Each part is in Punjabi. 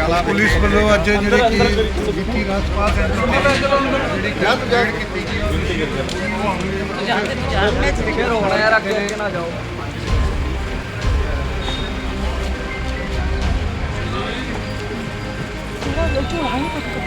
ਪਟਿਆਲਾ ਪੁਲਿਸ ਵੱਲੋਂ ਅੱਜ ਜਿਹੜੀ ਕਿ ਵਿੱਕੀ ਰਾਜਪਾਲ ਸੈਂਟਰ ਤੇ ਜਿਹੜੀ ਕਿ ਰੇਡ ਕੀਤੀ ਗਈ। ਰੋਣਾ ਯਾਰ ਅੱਗੇ ਨਾ ਜਾਓ ਸਰ ਜਿਹੜੇ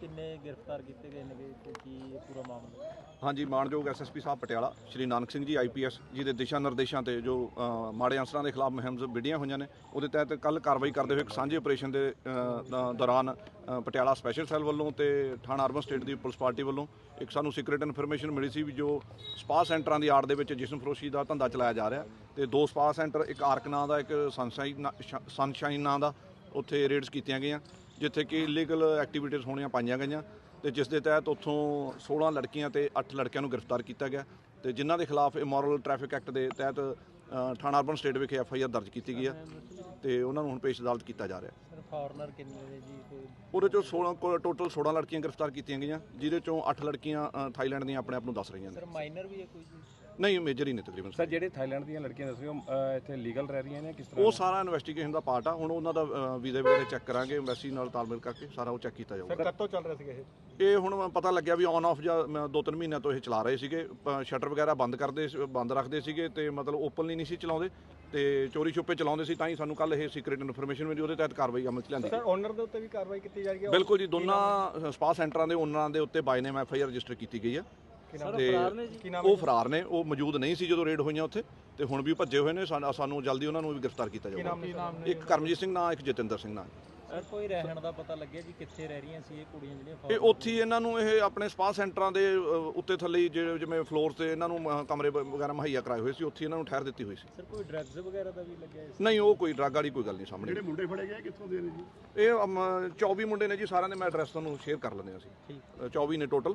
ਕਿੰਨੇ ਗ੍ਰਿਫਤਾਰ ਕੀਤੇ ਗਏ ਨੇ ਤੇ ਕੀ ਇਹ ਪੂਰਾ ਮਾਮਲਾ? ਹਾਂਜੀ ਮਾਨਯੋਗ ਐਸਐਸਪੀ ਸਾਹਿਬ ਪਟਿਆਲਾ ਸ਼੍ਰੀ ਨਾਨਕ ਸਿੰਘ ਜੀ ਆਈਪੀਐਸ ਜੀ ਦੇ ਦਿਸ਼ਾ ਨਿਰਦੇਸ਼ਾਂ ਤੇ ਜੋ ਅ, ਮਾੜੇ ਅਨਸਰਾਂ ਦੇ ਖਿਲਾਫ ਮੁਹਿੰਮ ਵਿੱਢੀਆਂ ਹੋਈਆਂ ਨੇ ਉਹਦੇ ਤਹਿਤ ਕੱਲ ਕਾਰਵਾਈ ਕਰਦੇ ਹੋਏ ਇੱਕ ਸਾਂਝੇ ਆਪਰੇਸ਼ਨ ਦੇ ਅ, ਦ- ਦੌਰਾਨ ਅ, ਪਟਿਆਲਾ ਸਪੈਸ਼ਲ ਸੈੱਲ ਵੱਲੋਂ ਤੇ ਥਾਣਾ ਅਰਬਨ ਸਟੇਟ ਦੀ ਪੁਲਿਸ ਪਾਰਟੀ ਵੱਲੋਂ ਇੱਕ ਸਾਨੂੰ ਸੀਕ੍ਰੀਟ ਇਨਫੋਰਮੇਸ਼ਨ ਮਿਲੀ ਸੀ ਵੀ ਜੋ ਸਪਾ ਸੈਂਟਰਾਂ ਦੀ ਆੜ ਦੇ ਵਿੱਚ ਜਿਸਮ ਫਰੋਸ਼ੀ ਦਾ ਧੰਦਾ ਚਲਾਇਆ ਜਾ ਰਿਹਾ ਤੇ ਦੋ ਸਪਾ ਸੈਂਟਰ ਇੱਕ ਆਰਕ ਨਾਂ ਦਾ ਇੱਕ ਸਨਸ਼ਾਈਨ ਨਾਂ- ਸ਼- ਸਨਸ਼ਾਈਨ ਨਾਂ ਦਾ ਉੱਥੇ ਰੇਡਸ ਕੀਤੀਆਂ ਗਈਆਂ। ਜਿੱਥੇ ਕਿ ਇਲੀਗਲ ਐਕਟੀਵਿਟੀਜ਼ ਹੋਣੀਆਂ ਪਾਈਆਂ ਗਈਆਂ ਤੇ ਜਿਸ ਦੇ ਤਹਿਤ ਉੱਥੋਂ 16 ਲੜਕੀਆਂ ਤੇ 8 ਲੜਕਿਆਂ ਨੂੰ ਗ੍ਰਿਫਤਾਰ ਕੀਤਾ ਗਿਆ ਤੇ ਜਿਨ੍ਹਾਂ ਦੇ ਖਿਲਾਫ ਇਮੋਰਲ ਟ੍ਰੈਫਿਕ ਐਕਟ ਦੇ ਤਹਿਤ ਥਾਣਾ ਅਰਬਨ ਸਟੇਟ ਵਿਖੇ ਐਫ ਆਈ ਆਰ ਦਰਜ ਕੀਤੀ ਗਈ ਹੈ ਤੇ ਉਹਨਾਂ ਨੂੰ ਹੁਣ ਪੇਸ਼ ਅਦਾਲਤ ਕੀਤਾ ਜਾ ਰਿਹਾ ਸਰ ਫੋਰਨਰ ਕਿੰਨੇ ਨੇ ਜੀ ਤੇ ਉਹਦੇ ਚੋਂ 16 ਕੋਲ ਟੋਟਲ 16 ਲੜਕੀਆਂ ਗ੍ਰਿਫਤਾਰ ਕੀਤੀਆਂ ਗਈਆਂ ਜਿਹਦੇ ਚੋਂ 8 ਲੜਕੀਆਂ ਅ, ਥਾਈਲੈਂਡ ਦੀਆਂ ਆਪਣੇ ਆਪ ਨੂੰ ਦੱਸ ਰਹੀਆਂ ਨੇ। ਸਰ ਮਾਈਨਰ ਵੀ ਹੈ ਕੋਈ? ਜੀ ਨਹੀਂ ਮੇਜਰ ਹੀ ਨੇ ਤਕਰੀਬਨ ਸਰ ਜਿਹੜੇ ਥਾਈਲੈਂਡ ਦੀਆਂ ਲੜਕੀਆਂ ਦੱਸ ਰਹੇ ਹੋ ਅਹ, ਇੱਥੇ ਲੀਗਲ ਰਹਿ ਰਹੀਆਂ ਨੇ ਕਿਸ ਤਰ੍ਹਾਂ ਉਹ ਸਾਰਾ ਇਨਵੈਸਟੀਗੇਸ਼ਨ ਦਾ ਪਾਰਟ ਆ ਹੁਣ ਉਹਨਾਂ ਦਾ ਵੀਜ਼ੇ ਵਗੈਰਾ ਚੈੱਕ ਕਰਾਂਗੇ ਐਮਬੈਸੀ ਨਾਲ ਤਾਲਮੇਲ ਕਰਕੇ ਸਾਰਾ ਉਹ ਚੈੱਕ ਕੀਤਾ ਜਾਊਗਾ। ਕਦੋਂ ਚੱਲ ਰਿਹਾ ਸੀਗਾ ਇਹ? ਇਹ ਹੁਣ ਪਤਾ ਲੱਗਿਆ ਵੀ ਔਨ ਆਫ ਜਾਂ ਮ- ਦੋ ਤਿੰਨ ਮਹੀਨਿਆਂ ਤੋਂ ਇਹ ਚਲਾ ਰਹੇ ਸੀਗੇ ਸ਼ਟਰ ਵਗੈਰਾ ਬੰਦ ਕਰਦੇ ਸੀ- ਬੰਦ ਰੱਖਦੇ ਸੀਗੇ ਤੇ ਮਤਲਬ ਓਪਨਲੀ ਨਹੀਂ ਸੀ ਚਲਾਉਂਦੇ। ਤੇ ਚੋਰੀ ਛੁਪੇ ਚਲਾਉਂਦੇ ਸੀ ਤਾਂ ਹੀ ਸਾਨੂੰ ਕੱਲ ਇਹ ਸੀਕ੍ਰੀਟ ਇਨਫੋਰਮੇਸ਼ਨ ਮਿਲੀ ਉਹਦੇ ਤਹਿਤ ਕਾਰਵਾਈ ਅਮਲ ਚ ਲਿਆਂਦੀ ਗਈ। ਓਨਰ ਦੇ ਉੱਤੇ ਵੀ ਕਾਰਵਾਈ ਕੀਤੀ ਜਾ ਰਹੀ ਹੈ? ਬਿਲਕੁਲ ਜੀ ਦੋਨਾਂ ਸਪਾ ਸੈਂਟਰਾਂ ਦੇ ਓਨਰਾਂ ਦੇ ਉੱਤੇ by name F I R register ਕੀਤੀ ਗਈ ਹੈ। ਸਰ ਤੇ ਫਰਾਰ ਨੇ ਜੀ। ਉਹ ਫਰਾਰ ਨੇ ਉਹ ਮੌਜੂਦ ਨਹੀਂ ਸੀ ਜਦੋਂ ਰੇਡ ਹੋਈਆਂ ਉੱਥੇ ਤੇ ਹੁਣ ਵੀ ਭੱਜੇ ਹੋਏ ਨੇ ਸਾਨੂੰ ਸਾਨੂੰ ਜਲਦੀ ਉਹਨਾਂ ਨੂੰ ਵੀ ਗ੍ਰਿਫਤਾਰ ਕੀਤਾ ਜਾਊਗਾ। ਇੱਕ ਕਰਮਜੀਤ ਸਿੰਘ ਨਾਂ ਇੱਕ ਜਤਿੰਦਰ ਸਿੰਘ ਨਾਂ। ਸਰ ਕੋਈ ਰਹਿਣ ਦਾ ਪਤਾ ਲੱਗਿਆ ਜੀ ਕਿੱਥੇ ਰਹਿ ਰਹੀਆਂ ਸੀ ਇਹ ਕੁੜੀਆਂ ਜਿਹੜੀਆਂ ਇਹ foreigner ਉੱਥੇ ਹੀ ਇਹਨਾਂ ਨੂੰ ਇਹ ਆਪਣੇ ਸਪਾ ਸੈਂਟਰਾਂ ਦੇ ਅ, ਉੱਤੇ ਥੱਲੇ ਹੀ ਜਿਹੜੇ ਜਿਵੇਂ ਫਲੋਰ ਤੇ ਇਹਨਾਂ ਨੂੰ ਅ, ਕਮਰੇ ਵ- ਵਗੈਰਾ ਮੁਹੱਈਆ ਕਰਾਏ ਹੋਏ ਸੀ ਉੱਥੇ ਇਹਨਾਂ ਨੂੰ ਠਹਿਰ ਦਿੱਤੀ ਹੋਈ ਸੀ। ਸਰ ਕੋਈ ਡਰੱਗਸ ਵਗੈਰਾ ਦਾ ਵੀ ਲੱਗਿਆ ਇਸ ਨਹੀਂ ਉਹ ਕੋਈ ਡਰੱਗ ਵਾਲੀ ਕੋਈ ਗੱਲ ਨਹੀਂ ਸਾਹਮਣੇ। ਜਿਹੜੇ ਮੁੰਡੇ ਫੜੇ ਗਏ ਕਿੱਥੋਂ ਦੇ ਨੇ ਜੀ? ਇਹ ਅਮ, 24 ਮੁੰਡੇ ਨੇ ਜੀ ਸਾਰਿਆਂ ਦੇ ਮੈਂ ਐਡਰੈਸ ਤੁਹਾਨੂੰ ਸ਼ੇਅਰ ਕਰ ਲੈਂਦੇ ਹਾਂ ਅਸੀਂ। ਠੀਕ। ਅ, 24 ਨੇ ਟੋਟਲ